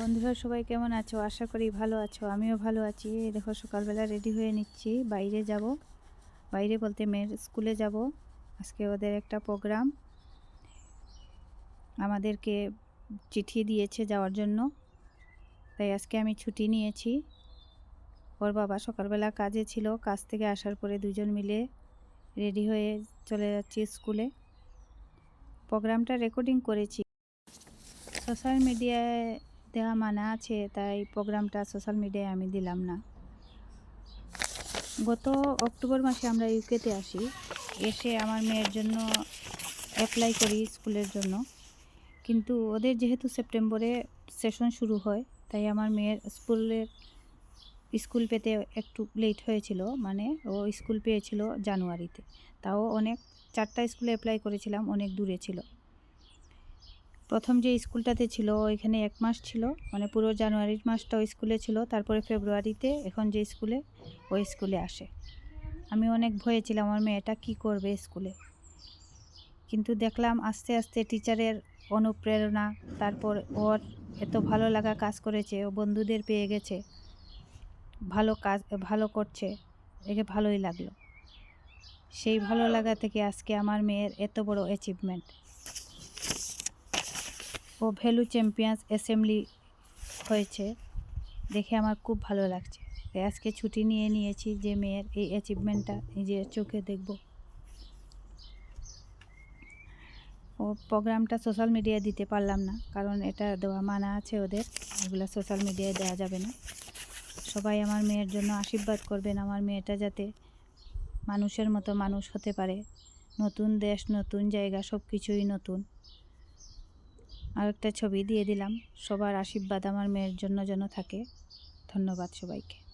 বন্ধুরা, সবাই কেমন আছো? আশা করি ভালো আছো। আমিও ভালো আছি। দেখো, সকালবেলা রেডি হয়ে নিচ্ছি। বাইরে যাব। বাইরে বলতে মেয়ের স্কুলে যাব। আজকে ওদের একটা প্রোগ্রাম আমাদেরকে চিঠি দিয়েছে যাওয়ার জন্য। তাই আজকে আমি ছুটি নিয়েছি। ওর বাবা সকালবেলা কাজে ছিল। কাজ থেকে আসার পরে দুজন মিলে রেডি হয়ে চলে যাচ্ছি স্কুলে প্রোগ্রামটা রেকর্ডিং করেছি। সোশ্যাল মিডিয়ায় দেওয়া মানা আছে, তাই প্রোগ্রামটা সোশ্যাল মিডিয়ায় আমি দিলাম না। গত অক্টোবর মাসে আমরা ইউকেতে আসি। এসে আমার মেয়ের জন্য অ্যাপ্লাই করি স্কুলের জন্য। কিন্তু ওদের যেহেতু সেপ্টেম্বরে সেশন শুরু হয়, তাই আমার মেয়ের স্কুলের স্কুল পেতে একটু লেট হয়েছিল। মানে ও স্কুল পেয়েছিল জানুয়ারিতে। তাও অনেক, চারটা স্কুলে অ্যাপ্লাই করেছিলাম, অনেক দূরে ছিল। প্রথম যে স্কুলটাতে ছিল, ওইখানে এক মাস ছিল। মানে পুরো জানুয়ারির মাসটা ওই স্কুলে ছিল। তারপরে ফেব্রুয়ারিতে এখন যে স্কুলে, ওই স্কুলে আসে। আমি অনেক ভয়ে ছিলাম, আমার মেয়েটা কী করবে স্কুলে? কিন্তু দেখলাম আস্তে আস্তে টিচারের অনুপ্রেরণা, তারপর ওর এত ভালো লাগা কাজ করেছে, ও বন্ধুদের পেয়ে গেছে। ভালো কাজ, ভালো করছে, একে ভালোই লাগল। সেই ভালো লাগা থেকে আজকে আমার মেয়ের এত বড় অ্যাচিভমেন্ট ও ভ্যালু চ্যাম্পিয়ন্স অ্যাসেম্বলি হয়েছে। দেখে আমার খুব ভালো লাগছে। আজকে ছুটি নিয়ে নিয়েছি যে মেয়ের এই অ্যাচিভমেন্টটা নিজের চোখে দেখব। ও প্রোগ্রামটা সোশ্যাল মিডিয়ায় দিতে পারলাম না, কারণ এটা দেওয়া মানা আছে ওদের। এগুলো সোশ্যাল মিডিয়ায় দেওয়া যাবে না। সবাই আমার মেয়ের জন্য আশীর্বাদ করবেন আমার মেয়েটা যাতে মানুষের মতো মানুষ হতে পারে। নতুন দেশ, নতুন জায়গা সব কিছুই নতুন। আর একটা ছবি দিয়ে দিলাম। সবার আশীর্বাদ আমার মেয়ের জন্য যেন থাকে। ধন্যবাদ সবাইকে।